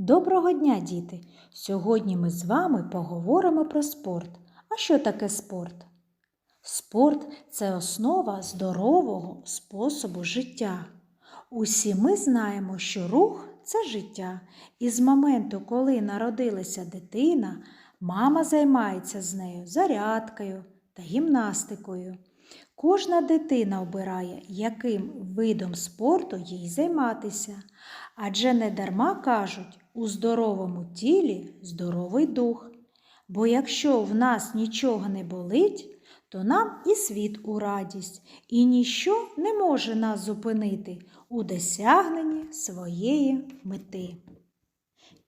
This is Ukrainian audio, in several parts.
Доброго дня, діти! Сьогодні ми з вами поговоримо про спорт. А що таке спорт? Спорт це основа здорового способу життя. Усі ми знаємо, що рух це життя, і з моменту, коли народилася дитина, мама займається з нею зарядкою та гімнастикою. Кожна дитина обирає, яким видом спорту їй займатися, адже не дарма кажуть, у здоровому тілі здоровий дух. Бо якщо в нас нічого не болить, то нам і світ у радість, і ніщо не може нас зупинити у досягненні своєї мети.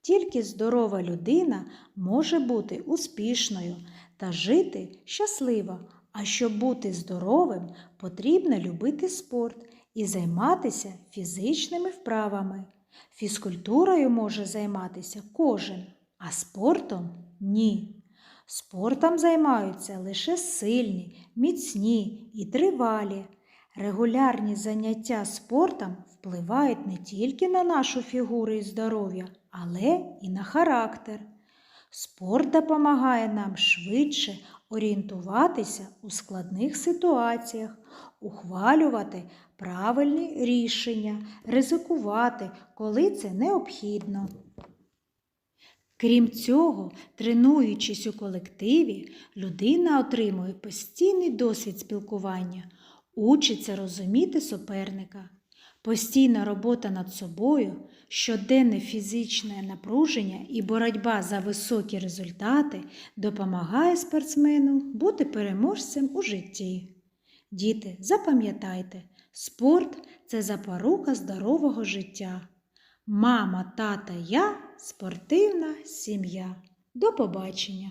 Тільки здорова людина може бути успішною та жити щасливо. А щоб бути здоровим, потрібно любити спорт і займатися фізичними вправами. Фізкультурою може займатися кожен, а спортом ні. Спортом займаються лише сильні, міцні і тривалі. Регулярні заняття спортом впливають не тільки на нашу фігуру і здоров'я, але і на характер. Спорт допомагає нам швидше орієнтуватися у складних ситуаціях, ухвалювати правильні рішення, ризикувати, коли це необхідно. Крім цього, тренуючись у колективі, людина отримує постійний досвід спілкування, учиться розуміти суперника. Постійна робота над собою, щоденне фізичне напруження і боротьба за високі результати допомагає спортсмену бути переможцем у житті. Діти, запам'ятайте, спорт це запорука здорового життя. Мама, тата, я спортивна сім'я. До побачення!